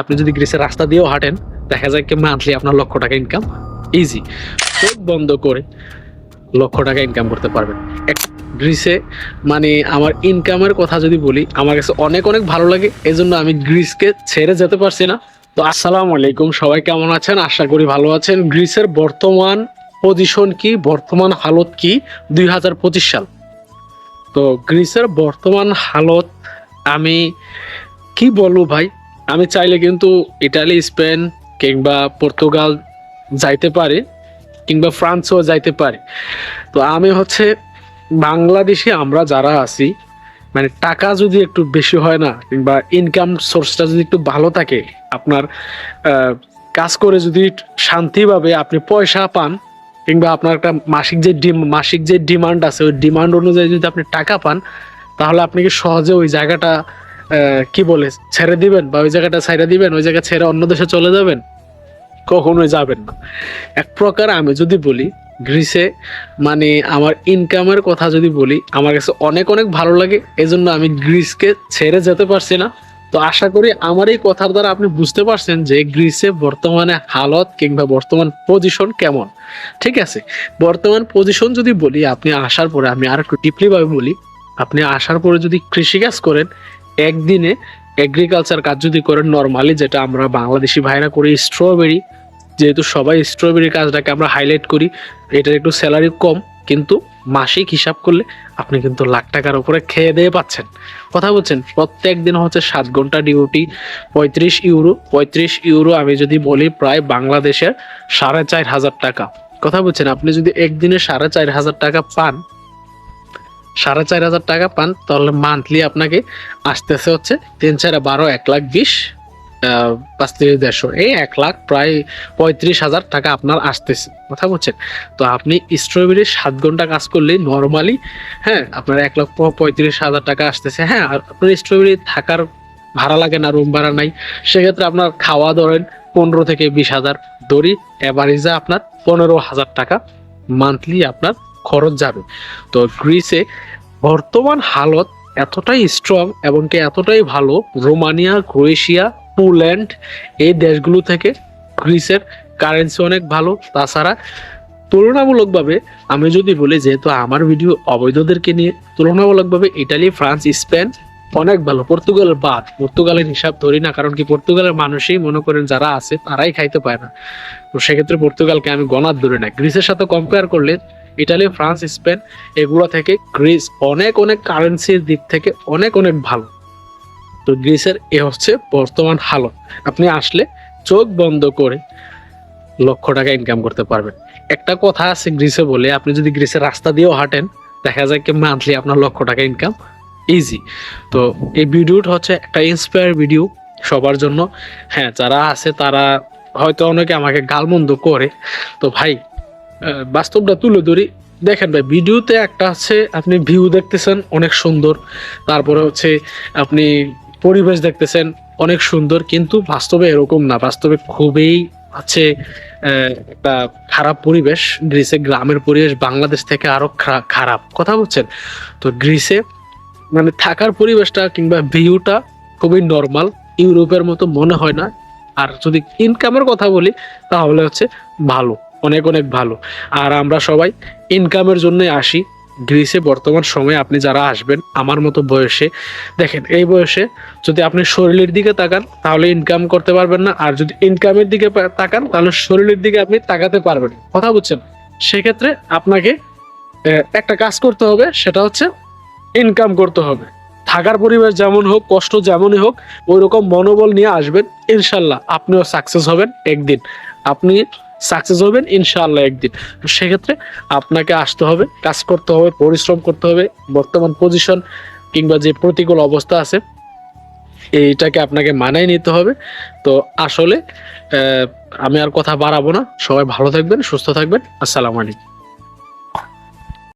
আপনি যদি গ্রিসের রাস্তা দিয়েও হাঁটেন, দেখা যায় কি মান্থলি আপনার লক্ষ টাকা ইনকাম ইজি চোখ বন্ধ করে লক্ষ টাকা ইনকাম করতে পারবেন। গ্রিসে মানে আমার ইনকামের কথা যদি বলি, আমার কাছে অনেক অনেক ভালো লাগে এই জন্য আমি গ্রিসকে ছেড়ে যেতে পারছি না। তো আসসালামু আলাইকুম, সবাই কেমন আছেন? আশা করি ভালো আছেন। গ্রিসের বর্তমান পজিশন কি? বর্তমান হালত কি? দুই হাজার পঁচিশ সাল। তো গ্রিসের বর্তমান হালত আমি কি বলব ভাই? আমি চাইলে কিন্তু ইটালি, স্পেন কিংবা পর্তুগাল যাইতে পারি, কিংবা ফ্রান্সও যাইতে পারি। তো আমি হচ্ছে বাংলাদেশে আমরা যারা আছি মানে টাকা যদি একটু বেশি হয় না, কিংবা ইনকাম সোর্সটা যদি একটু ভালো থাকে, আপনার কাজ করে যদি শান্তিভাবে আপনি পয়সা পান, কিংবা আপনার একটা মাসিক যে মাসিক যে ডিমান্ড আছে, ওই ডিমান্ড অনুযায়ী যদি আপনি টাকা পান, তাহলে আপনি কি সহজে ওই জায়গাটা কি বলে ছেড়ে দিবেন বা ওই জায়গাটা ছেড়ে দিবেন, ওই জায়গা ছেড়ে অন্য দেশে চলে যাবেন? কখনোই যাবেন না। এক প্রকার আমি যদি বলি, গ্রিসে মানে আমার ইনকামের কথা যদি বলি, আমার কাছে অনেক অনেক ভালো লাগে, এজন্য আমি গ্রিসকে ছেড়ে যেতে পারছি না। তো আশা করি আমার এই কথার দ্বারা আপনি বুঝতে পারছেন যে গ্রিসে বর্তমানে হালত কিংবা বর্তমান পজিশন কেমন। ঠিক আছে? বর্তমান পজিশন যদি বলি, আপনি আসার পরে, আমি আর একটু ডিপলি ভাবে বলি, আপনি আসার পরে যদি কৃষিকাজ করেন একদিনে এগ্রিকালচার কাজ যদি করেন নর্মালি যেটা আমরা বাংলাদেশি ভাইরা করি স্ট্রবেরি যেহেতু সবাই স্ট্রবেরি কাজটাকে আমরা হাইলাইট করি, এটার একটু স্যালারি কম, কিন্তু মাসিক হিসাব করলে আপনি কিন্তু লাখ টাকার উপরে খেয়ে দিয়ে পাচ্ছেন। কথা বলছেন, প্রত্যেক দিন হচ্ছে সাত ঘণ্টা ডিউটি পঁয়ত্রিশ ইউরো পঁয়ত্রিশ ইউরো আমি যদি বলি প্রায় বাংলাদেশের সাড়ে চার হাজার টাকা। কথা বলছেন, আপনি যদি একদিনে সাড়ে চার হাজার টাকা পান সাড়ে চার হাজার টাকা পান। তাহলে মান্থলি আপনাকে আসতেছে হচ্ছে তিন চার বারো, এক লাখ বিশ পাঁচ তিরিশ দেড়শো। এই এক লাখ প্রায় পঁয়ত্রিশ হাজার টাকা আপনার আসতেছে, কথা বলছেন? তো আপনি স্ট্রবেরি সাত ঘণ্টা কাজ করলে নর্মালি হ্যাঁ আপনার এক লাখ পঁয়ত্রিশ হাজার টাকা আসতেছে। হ্যাঁ আর আপনার স্ট্রবেরি থাকার ভাড়া লাগে না রুম ভাড়া নাই। সেক্ষেত্রে আপনার খাওয়া ধরেন পনেরো থেকে বিশ হাজার। দড়ি অ্যাভারেজে আপনার পনেরো হাজার টাকা মান্থলি আপনার খরচ যাবে। তো গ্রিসে বর্তমান হালত এতটাই স্ট্রং এবং কি এতটাই ভালো, রোমানিয়া, ক্রোয়েশিয়া, পোল্যান্ড এই দেশগুলো থেকে গ্রিসের কারেন্সি অনেক ভালো। তাছাড়া তুলনামূলকভাবে আমি যদি বলি, যেহেতু আমার ভিডিও অবৈধদেরকে নিয়ে, তুলনামূলকভাবে ইটালি, ফ্রান্স, স্পেন অনেক ভালো। পর্তুগালের বাদ, পর্তুগালের হিসাব ধরি না, কারণ কি পর্তুগালের মানুষই মনে করেন যারা আছে, তারাই খাইতে পায় না। তো সেক্ষেত্রে পর্তুগালকে আমি গণার ধরি না। গ্রিসের সাথে কম্পেয়ার করলে ইটালি, ফ্রান্স, স্পেন, এগুলো থেকে গ্রিস অনেক অনেক কারেন্সির দিক থেকে অনেক অনেক ভালো। তো গ্রিসের এ হচ্ছে বর্তমান হালত। আপনি আসলে চোখ বন্ধ করে লক্ষ টাকা ইনকাম করতে পারবেন। একটা কথা আছে গ্রিসে বলে, আপনি যদি গ্রিসের রাস্তা দিয়েও হাঁটেন, দেখা যায় কি মান্থলি আপনার লক্ষ টাকা ইনকাম ইজি তো এই ভিডিওটা হচ্ছে একটা ইন্সপায়ার ভিডিও সবার জন্য। হ্যাঁ যারা আছে তারা হয়তো অনেকে আমাকে গালমন্দ করে। তো ভাই বাস্তবটা তুলে ধরি। দেখেন ভাই ভিডিওতে একটা আছে আপনি ভিউ দেখতেছেন অনেক সুন্দর। তারপরে হচ্ছে আপনি পরিবেশ দেখতেছেন অনেক সুন্দর। কিন্তু বাস্তবে এরকম না। বাস্তবে খুবই হচ্ছে আহ, একটা খারাপ পরিবেশ। গ্রিসে গ্রামের পরিবেশ বাংলাদেশ থেকে আরও খারাপ। কথা বলছেন? তো গ্রিসে মানে থাকার পরিবেশটা কিংবা ভিউটা খুবই নর্মাল ইউরোপের মতো মনে হয় না। আর যদি ইনকামের কথা বলি তাহলে হচ্ছে ভালো। অনেক অনেক ভালো। আর আমরা সবাই ইনকামের জন্যই আসি। গ্রিসে বর্তমান সময়ে আপনি যারা আসবেন, আমার মতো বয়সে, দেখেন এই বয়সে যদি আপনি শরীরের দিকে তাকান, তাহলে ইনকাম করতে পারবেন না। আর যদি ইনকামের দিকে তাকান, তাহলে শরীরের দিকে আপনি তাকাতে পারবেন কথা বুঝছেন? সেক্ষেত্রে আপনাকে একটা কাজ করতে হবে, সেটা হচ্ছে ইনকাম করতে হবে। থাকার পরিবেশ যেমন হোক, কষ্ট যেমনই হোক ওই রকম মনোবল নিয়ে আসবেন, ইনশাল্লাহ। আপনিও সাকসেস হবেন একদিন। আপনি সাকসেস হবেন, ইনশাআল্লাহ একদিন। তো সেক্ষেত্রে আপনাকে আসতে হবে, কাজ করতে হবে, পরিশ্রম করতে হবে, বর্তমান পজিশন কিংবা যে প্রতিকূল অবস্থা আছে, এইটাকে আপনাকে মানায় নিতে হবে। তো আসলে আমি আর কথা বাড়াবো না। সবাই ভালো থাকবেন, সুস্থ থাকবেন। আসসালামু আলাইকুম।